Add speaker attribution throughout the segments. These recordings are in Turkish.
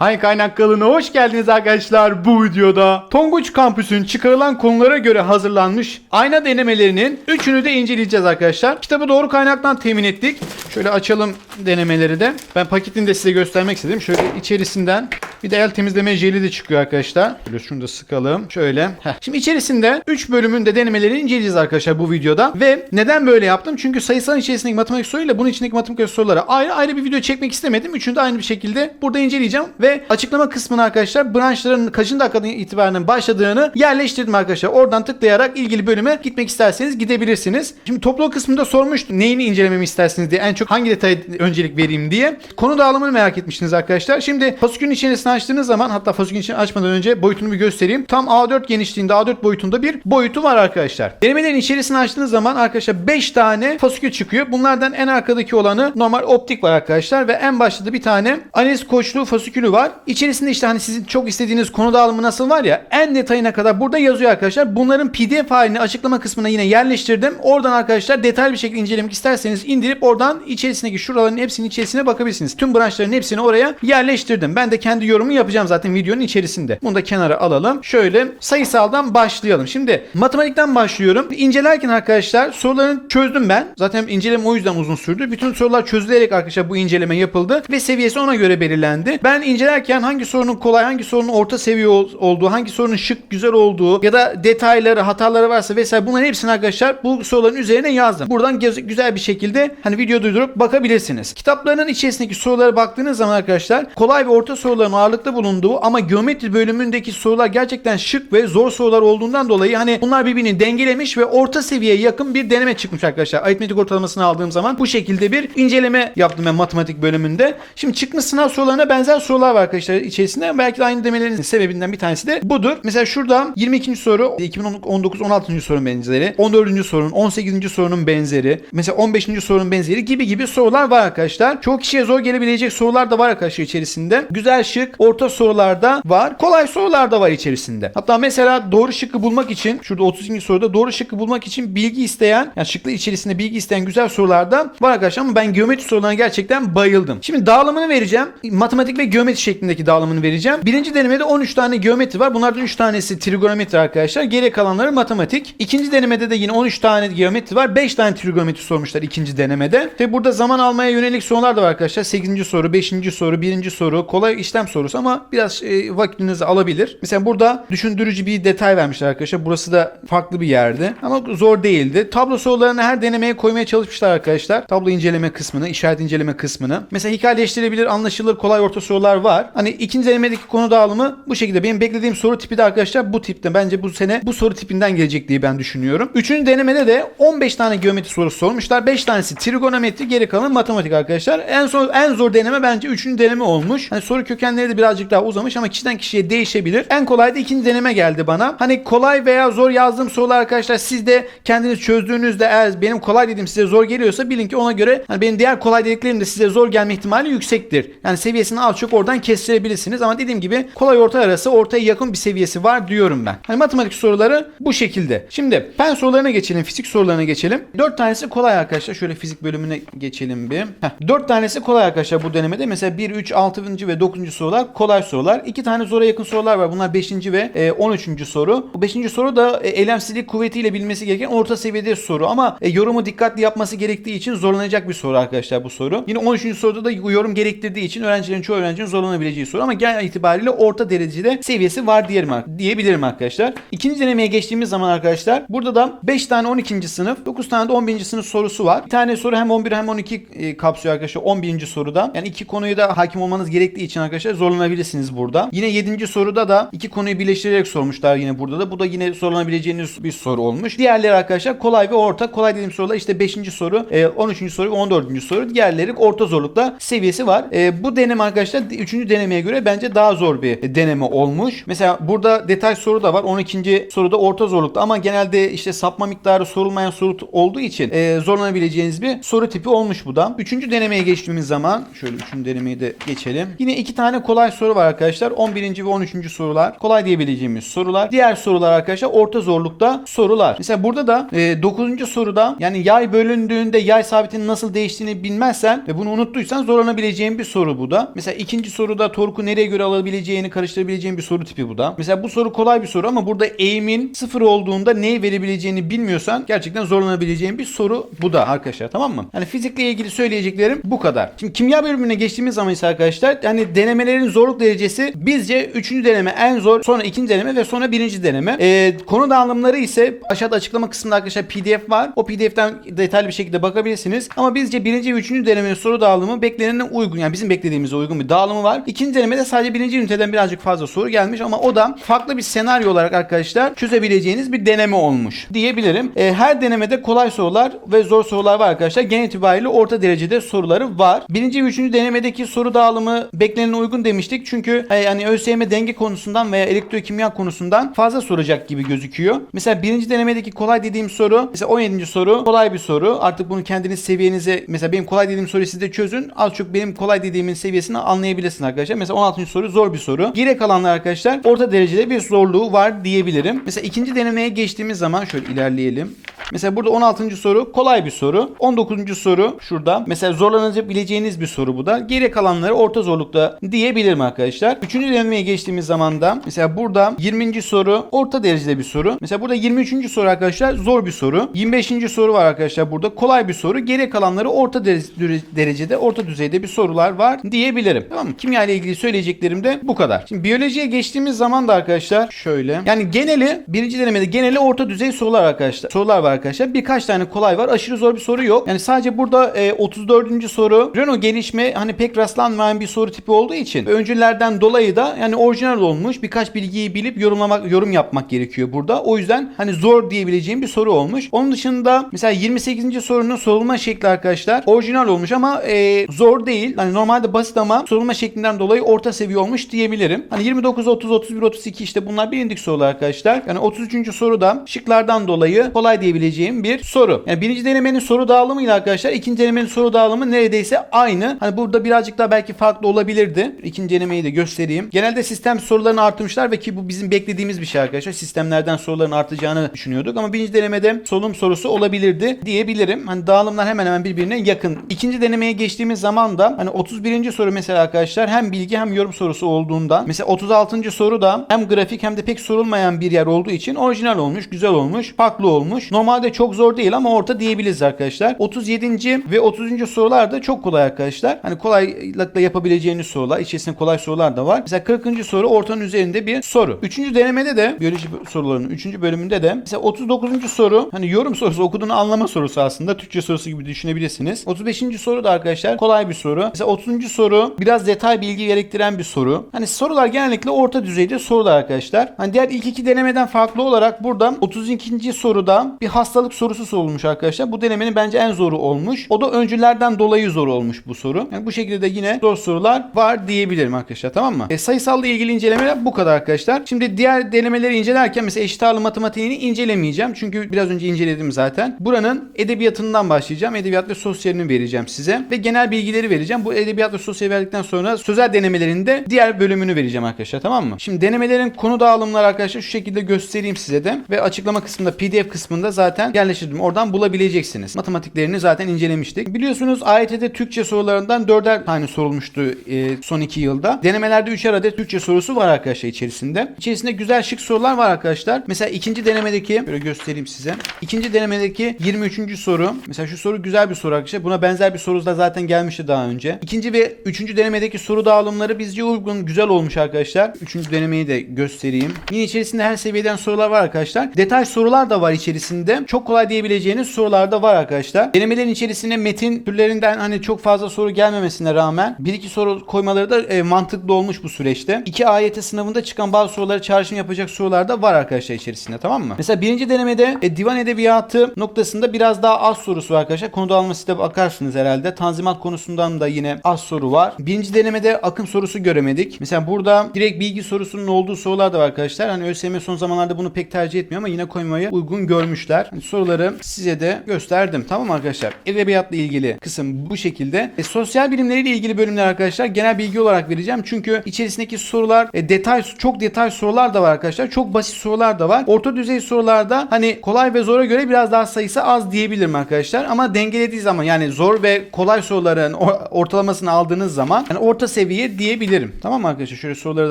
Speaker 1: Hay kaynak kanalına hoş geldiniz arkadaşlar. Bu videoda Tonguç Kampüs'ün çıkarılan konulara göre hazırlanmış ayna denemelerinin üçünü de inceleyeceğiz arkadaşlar. Kitabı doğru kaynaktan temin ettik. Şöyle açalım denemeleri de. Ben paketini de size göstermek istedim. Şöyle içerisinden bir de el temizleme jeli de çıkıyor arkadaşlar. Şöyle şunu da sıkalım. Şöyle. Heh. Şimdi içerisinde 3 bölümün de denemelerini inceleyeceğiz arkadaşlar bu videoda. Ve neden böyle yaptım? Çünkü sayısal içerisindeki matematik soruyla bunun içindeki matematik sorulara ayrı ayrı bir video çekmek istemedim. Üçünü de aynı bir şekilde burada inceleyeceğim. Ve açıklama kısmına arkadaşlar branşların kaçıncı dakikadan itibaren başladığını yerleştirdim arkadaşlar. Oradan tıklayarak ilgili bölüme gitmek isterseniz gidebilirsiniz. Şimdi toplu kısmında sormuştum neyini incelememi istersiniz diye en çok hangi detaya öncelik vereyim diye. Konu dağılımını merak etmiştiniz arkadaşlar. Şimdi fasikülün içerisini açtığınız zaman hatta fasikülün içini açmadan önce boyutunu bir göstereyim. Tam A4 genişliğinde A4 boyutunda bir boyutu var arkadaşlar. Denemelerin içerisini açtığınız zaman arkadaşlar 5 tane fasikül çıkıyor. Bunlardan en arkadaki olanı normal optik var arkadaşlar ve en başta da bir tane analiz koçluğu fasikülü var. İçerisinde işte hani sizin çok istediğiniz konu dağılımı nasıl var ya en detayına kadar burada yazıyor arkadaşlar. Bunların PDF halini açıklama kısmına yine yerleştirdim. Oradan arkadaşlar detaylı bir şekilde incelemek isterseniz indirip oradan içerisindeki şuraların hepsinin içerisine bakabilirsiniz. Tüm branşların hepsini oraya yerleştirdim. Ben de kendi yorumu yapacağım zaten videonun içerisinde. Bunu da kenara alalım. Şöyle sayısaldan başlayalım. Şimdi matematikten başlıyorum. İncelerken arkadaşlar soruların çözdüm ben. Zaten inceleme o yüzden uzun sürdü. Bütün sorular çözülerek arkadaşlar bu inceleme yapıldı ve seviyesi ona göre belirlendi. Ben incelerken hangi sorunun kolay, hangi sorunun orta seviye ol- olduğu, hangi sorunun şık, güzel olduğu ya da detayları, hataları varsa vesaire bunların hepsini arkadaşlar bu soruların üzerine yazdım. Buradan güzel bir şekilde hani video duydurup bakabilirsiniz. Kitaplarının içerisindeki sorulara baktığınız zaman arkadaşlar kolay ve orta soruların ağırlıkta bulunduğu ama geometri bölümündeki sorular gerçekten şık ve zor sorular olduğundan dolayı hani bunlar birbirini dengelemiş ve orta seviyeye yakın bir deneme çıkmış arkadaşlar. Aritmetik ortalamasını aldığım zaman bu şekilde bir inceleme yaptım ben matematik bölümünde. Şimdi çıkmış sınav sorularına benzer sorular var arkadaşlar içerisinde. Belki de aynı demelerin sebebinden bir tanesi de budur. Mesela şurada 22. soru 2019 16. sorunun benzeri, 14. sorunun, 18. sorunun benzeri, mesela 15. sorunun benzeri gibi gibi sorular var arkadaşlar. Çok kişiye zor gelebilecek sorular da var arkadaşlar içerisinde. Güzel şık, orta sorular da var. Kolay sorular da var içerisinde. Hatta mesela doğru şıkkı bulmak için şurada 30. soruda doğru şıkkı bulmak için bilgi isteyen, yani şıklı içerisinde bilgi isteyen güzel sorular da var arkadaşlar ama ben geometri sorularına gerçekten bayıldım. Şimdi dağılımını vereceğim. Matematik ve geometri şeklindeki dağılımını vereceğim. Birinci denemede 13 tane geometri var. Bunlardan 3 tanesi trigonometri arkadaşlar. Geri kalanları matematik. İkinci denemede de yine 13 tane geometri var. 5 tane trigonometri sormuşlar ikinci denemede. Ve burada zaman almaya yönelik sorular da var arkadaşlar. 8. soru, 5. soru, 1. soru, kolay işlem sorusu ama biraz e, vaktinizi alabilir. Mesela burada düşündürücü bir detay vermişler arkadaşlar. Burası da farklı bir yerdi ama zor değildi. Tablo sorularını her denemeye koymaya çalışmışlar arkadaşlar. Tablo inceleme kısmını, işaret inceleme kısmını. Mesela hikayeleştirebilir, anlaşılır, kolay orta sorular var. Hani ikinci denemedeki konu dağılımı bu şekilde. Benim beklediğim soru tipi de arkadaşlar bu tipte. Bence bu sene bu soru tipinden gelecek diye ben düşünüyorum. Üçüncü denemede de 15 tane geometri sorusu sormuşlar. 5 tanesi trigonometri, geri kalan matematik arkadaşlar. En son en zor deneme bence üçüncü deneme olmuş. Hani soru kökenleri de birazcık daha uzamış ama kişiden kişiye değişebilir. En kolay da ikinci deneme geldi bana. Hani kolay veya zor yazdığım sorular arkadaşlar siz de kendiniz çözdüğünüzde eğer benim kolay dediğim size zor geliyorsa bilin ki ona göre hani benim diğer kolay dediklerim de size zor gelme ihtimali yüksektir. Yani seviyesini az çok oradan kestirebilirsiniz ama dediğim gibi kolay orta arası ortaya yakın bir seviyesi var diyorum ben. Hani matematik soruları bu şekilde. Şimdi pen sorularına geçelim, fizik sorularına geçelim. 4 tanesi kolay arkadaşlar. Şöyle fizik bölümüne geçelim bir. Heh, 4 tanesi kolay arkadaşlar bu denemede. Mesela 1, 3, 6. ve 9. sorular kolay sorular. 2 tane zora yakın sorular var. Bunlar 5. ve e, 13. soru. Bu 5. soru da e, eylemsizlik kuvvetiyle bilmesi gereken orta seviyede soru ama e, yorumu dikkatli yapması gerektiği için zorlanacak bir soru arkadaşlar bu soru. Yine 13. soruda da yorum gerektirdiği için öğrencilerin çoğu öğrencinin zorlanabileceği soru ama genel itibariyle orta derecede seviyesi var diyelim, diyebilirim arkadaşlar. İkinci denemeye geçtiğimiz zaman arkadaşlar burada da 5 tane 12. sınıf 9 tane de 11. sınıf sorusu var. Bir tane soru hem 11 hem 12 e, kapsıyor arkadaşlar 11. soruda. Yani iki konuyu da hakim olmanız gerektiği için arkadaşlar zorlanabilirsiniz burada. Yine 7. soruda da iki konuyu birleştirerek sormuşlar yine burada da. Bu da yine zorlanabileceğiniz bir soru olmuş. Diğerleri arkadaşlar kolay ve orta. Kolay dediğim sorular işte 5. soru, e, 13. soru ve 14. soru. Diğerleri orta zorlukta seviyesi var. E, bu deneme arkadaşlar 3. denemeye göre bence daha zor bir deneme olmuş. Mesela burada detay soru da var. 12. soruda orta zorlukta ama genelde işte sapma miktarı sorulmayan soru olduğu için e, zorlanabileceğiniz bir soru tipi olmuş bu da. Üçüncü denemeye geçtiğimiz zaman şöyle üçüncü denemeyi de geçelim. Yine iki tane kolay soru var arkadaşlar. 11. ve 13. sorular kolay diyebileceğimiz sorular. Diğer sorular arkadaşlar orta zorlukta sorular. Mesela burada da e, 9. soruda yani yay bölündüğünde yay sabitinin nasıl değiştiğini bilmezsen ve bunu unuttuysan zorlanabileceğin bir soru bu da. Mesela ikinci soruda torku nereye göre alabileceğini karıştırabileceğin bir soru tipi bu da. Mesela bu soru kolay bir soru ama burada eğimin sıfır olduğunda neyi verebileceğini bilmiyorsan gerçekten zorlanabileceğin bir soru bu da arkadaşlar tamam mı? Yani fizikle ilgili söyleyeceklerim bu kadar. Şimdi kimya bölümüne geçtiğimiz zaman ise arkadaşlar yani denemelerin zorluk derecesi bizce 3. deneme en zor sonra ikinci deneme ve sonra birinci deneme. Ee, konu dağılımları ise aşağıda açıklama kısmında arkadaşlar pdf var. O pdf'ten detaylı bir şekilde bakabilirsiniz. Ama bizce birinci ve üçüncü denemenin soru dağılımı beklenene uygun. Yani bizim beklediğimize uygun bir dağılımı var. İkinci denemede sadece birinci üniteden birazcık fazla soru gelmiş ama o da farklı bir senaryo olarak arkadaşlar çözebileceğiniz bir deneme olmuş diyebilirim. Ee, her denemede kolay sorular ve zor sorular var arkadaşlar. Genel itibariyle orta derecede soruları var. Birinci ve üçüncü denemedeki soru dağılımı beklenene uygun demiştik. Çünkü e, yani ÖSYM denge konusundan veya elektrokimya konusundan fazla soracak gibi gözüküyor. Mesela birinci denemedeki kolay dediğim soru mesela 17. soru kolay bir soru. Artık bunu kendiniz seviyenize mesela benim kolay dediğim soruyu siz de çözün. Az çok benim kolay dediğimin seviyesini anlayabilirsiniz arkadaşlar. Mesela 16. soru zor bir soru. Geri kalanlar arkadaşlar orta derecede bir zorluğu var diyebilirim. Mesela ikinci denemeye geçtiğimiz zaman şöyle ilerleyelim. Mesela burada 16. soru kolay bir soru. 19. soru şurada. Mesela zorlanabileceğiniz bir soru bu da. Geri kalanları orta zorlukta diyebilirim arkadaşlar. Üçüncü denemeye geçtiğimiz zaman da mesela burada 20. soru orta derecede bir soru. Mesela burada 23. soru arkadaşlar zor bir soru. 25. soru var arkadaşlar burada kolay bir soru. Geri kalanları orta dere- derecede, orta düzeyde bir sorular var diyebilirim. Tamam mı? Kimya ile ilgili söyleyeceklerim de bu kadar. Şimdi biyolojiye geçtiğimiz zaman da arkadaşlar şöyle. Yani geneli birinci denemede geneli orta düzey sorular arkadaşlar. Sorular var arkadaşlar. Birkaç tane kolay var. Aşırı zor bir soru yok. Yani sadece burada e, 34. soru Renault gelişme hani pek rastlanmayan bir soru tipi olduğu için öncülerden dolayı da yani orijinal olmuş. Birkaç bilgiyi bilip yorumlamak yorum yapmak gerekiyor burada. O yüzden hani zor diyebileceğim bir soru olmuş. Onun dışında mesela 28. sorunun sorulma şekli arkadaşlar orijinal olmuş ama e, zor değil. Hani normalde basit ama sorulma şeklinden dolayı orta seviye olmuş diyebilirim. Hani 29 30 31 32 işte bunlar bilindik sorular arkadaşlar. Yani 33. soru da şıklardan dolayı kolay diyebileceğim bir soru. Yani birinci denemenin soru dağılımıyla arkadaşlar ikinci denemenin soru dağılımı neredeyse aynı. Hani burada birazcık daha belki farklı olabilirdi. İkinci denemeyi de göstereyim. Genelde sistem sorularını artırmışlar ve ki bu bizim beklediğimiz bir şey arkadaşlar. Sistemlerden soruların artacağını düşünüyorduk ama birinci denemede solum sorusu olabilirdi diyebilirim. Hani dağılımlar hemen hemen birbirine yakın. İkinci denemeye geçtiğimiz zaman da hani 31. soru mesela arkadaşlar hem bilgi hem yorum sorusu olduğundan mesela 36. soru da hem grafik hem de pek sorulmayan bir yer olduğu için orijinal olmuş, güzel olmuş, farklı olmuş. Normalde çok zor değil ama orta diyebiliriz arkadaşlar. 37. ve 30. sorular da çok kolay arkadaşlar. Hani kolaylıkla yapabileceğiniz sorular. İçerisinde kolay sorular da var. Mesela 40. soru ortanın üzerinde bir soru. 3. denemede de biyoloji sorularının 3. bölümünde de mesela 39. soru hani yorum sorusu okuduğunu anlama sorusu aslında. Türkçe sorusu gibi düşünebilirsiniz. 35. soru da arkadaşlar kolay bir soru. Mesela 30. soru biraz detay bilgi gerektiren bir soru. Hani sorular genellikle orta düzeyde sorular arkadaşlar. Hani diğer ilk iki denemeden farklı olarak burada 32. soruda bir hastalık sorusu sorulmuş arkadaşlar. Bu denemenin bence en zoru olmuş. O da öncülerden dolayı zor olmuş bu soru. Yani bu şekilde de yine zor sorular var diyebilirim arkadaşlar tamam mı? E, sayısalla ilgili incelemeler bu kadar arkadaşlar. Şimdi diğer denemeleri incelerken mesela eşit ağırlı matematiğini incelemeyeceğim. Çünkü biraz önce inceledim zaten. Buranın edebiyatından başlayacağım. Edebiyat ve sosyalini vereceğim size. Ve genel bilgileri vereceğim. Bu edebiyat ve sosyal verdikten sonra sözel denemelerinde diğer bölümünü vereceğim arkadaşlar tamam mı? Şimdi denemelerin konu dağılımları arkadaşlar şu şekilde göstereyim size de. Ve açıklama kısmında pdf kısmında zaten yerleştirdim. Oradan bulabileceksiniz. Matematiklerini zaten incelemiştik. Biliyorsunuz AYT'de Türkçe sorularından 4'er tane sorulmuştu e, son 2 yılda. Denemelerde 3'er adet Türkçe sorusu var arkadaşlar içerisinde. İçerisinde güzel şık sorular var arkadaşlar. Mesela ikinci denemedeki böyle göstereyim size. İkinci denemedeki 23. soru. Mesela şu soru güzel bir soru arkadaşlar. Buna benzer bir soru da zaten gelmişti daha önce. İkinci ve üçüncü denemedeki soru dağılımları bizce uygun, güzel olmuş arkadaşlar. Üçüncü denemeyi de göstereyim. Yine içerisinde her seviyeden sorular var arkadaşlar. Detay sorular da var içerisinde. Çok kolay diyebileceğiniz sorular da var arkadaşlar. Denemelerin içerisine metin türlerinden hani çok fazla soru gelmemesine rağmen bir iki soru koymaları da e, mantıklı olmuş bu süreçte. İki AYT sınavında çıkan bazı soruları çağrışım yapacak sorular da var arkadaşlar içerisinde tamam mı? Mesela birinci denemede e, divan edebiyatı noktasında biraz daha az sorusu var arkadaşlar. Konuda alması da bakarsınız herhalde. Tanzimat konusundan da yine az soru var. Birinci denemede akım sorusu göremedik. Mesela burada direkt bilgi sorusunun olduğu sorular da var arkadaşlar. Hani ÖSYM son zamanlarda bunu pek tercih etmiyor ama yine koymayı uygun görmüşler. Hani soruları size de gösterdim. Tamam arkadaşlar? Edebiyatla ilgili kısım bu şekilde. E, sosyal bilimleriyle ilgili bölümler arkadaşlar genel bilgi olarak vereceğim. Çünkü içerisindeki sorular e, detay çok detay sorular da var arkadaşlar. Çok basit sorular da var. Orta düzey sorularda hani kolay ve zora göre biraz daha sayısı az diyebilirim arkadaşlar. Ama dengelediği zaman yani zor ve kolay soruların ortalamasını aldığınız zaman yani orta seviye diyebilirim. Tamam arkadaşlar? Şöyle soruları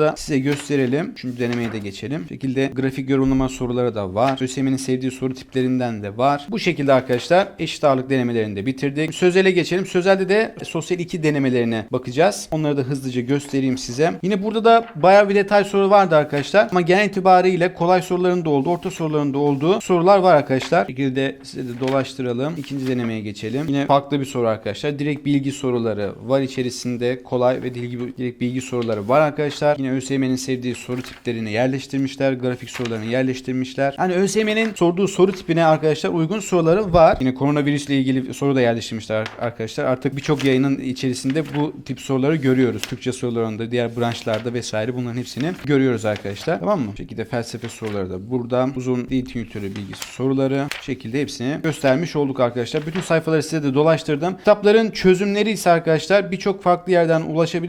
Speaker 1: da size gösterelim. Şimdi denemeye de geçelim. Bu şekilde grafik yorumlama soruları da var. ÖSYM'nin sevdiği soru tiplerinden de var. Bu şekilde arkadaşlar eşit ağırlık denemelerini de bitirdik. Sözele geçelim. Sözelde de sosyal 2 denemelerine bakacağız. Onları da hızlıca göstereyim size. Yine burada da bayağı bir detay soru vardı arkadaşlar. Ama genel itibariyle kolay soruların da olduğu, orta soruların da olduğu sorular var arkadaşlar. Bu şekilde size de dolaştıralım. İkinci denemeye geçelim. Yine farklı bir soru arkadaşlar. Direkt bilgi soruları var içerisinde. Kolay ve dilgi, direkt bilgi soruları var arkadaşlar. Yine ÖSYM'nin sevdiği soru tiplerini yerleştirmişler. Grafik sorularını yerleştirmişler. Hani ÖSYM'nin sorduğu soru tipine arkadaşlar uygun soruları var. Yine koronavirüsle ilgili soru da yerleştirmişler arkadaşlar. Artık birçok yayının içerisinde bu tip soruları görüyoruz. Türkçe sorularında, diğer branşlarda vesaire bunların hepsini görüyoruz arkadaşlar. Tamam mı? Bu şekilde felsefe soruları da burada. Uzun dil tünitörü bilgisi soruları. Bu şekilde hepsini göstermiş olduk arkadaşlar. Bütün sayfaları size de dolaştırdım. Kitapların çözümleri ise arkadaşlar birçok farklı yerden ulaşabilirsiniz.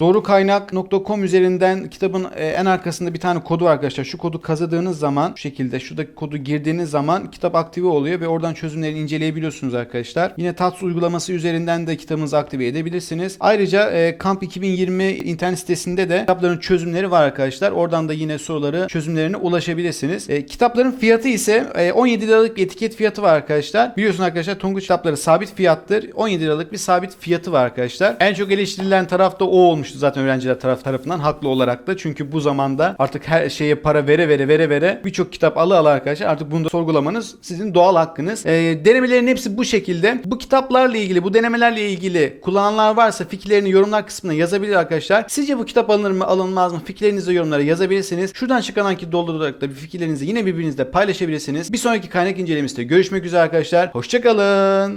Speaker 1: Doğrukaynak.com üzerinden kitabın e, en arkasında bir tane kodu var arkadaşlar. Şu kodu kazıdığınız zaman şu şekilde şuradaki kodu girdiğiniz zaman kitap aktive oluyor ve oradan çözümleri inceleyebiliyorsunuz arkadaşlar. Yine TATS uygulaması üzerinden de kitabınızı aktive edebilirsiniz. Ayrıca e, Kamp 2020 internet sitesinde de kitapların çözümleri var arkadaşlar. Oradan da yine soruları çözümlerine ulaşabilirsiniz. E, kitapların fiyatı ise e, 17 liralık etiket fiyatı var arkadaşlar. Biliyorsunuz arkadaşlar Tonguç kitapları sabit fiyattır. 17 liralık bir sabit fiyatı var arkadaşlar. En çok eleştirilen taraf da o olmuştu zaten öğrenciler taraf tarafından haklı olarak da. Çünkü bu zamanda artık her şeye para vere vere vere vere birçok kitap alı alı arkadaşlar. Artık bunu da sorgulamanız sizin doğal hakkınız. E, denemelerin hepsi bu şekilde. Bu kitaplarla ilgili, bu denemelerle ilgili kullananlar varsa fikirlerini yorumlar kısmına yazabilir arkadaşlar. Sizce bu kitap alınır mı, alınmaz mı? Fikirlerinizi yorumlara yazabilirsiniz. Şuradan çıkan anki doldurarak da bir fikirlerinizi yine birbirinizle paylaşabilirsiniz. Bir sonraki kaynak incelemesinde görüşmek üzere arkadaşlar. Hoşçakalın.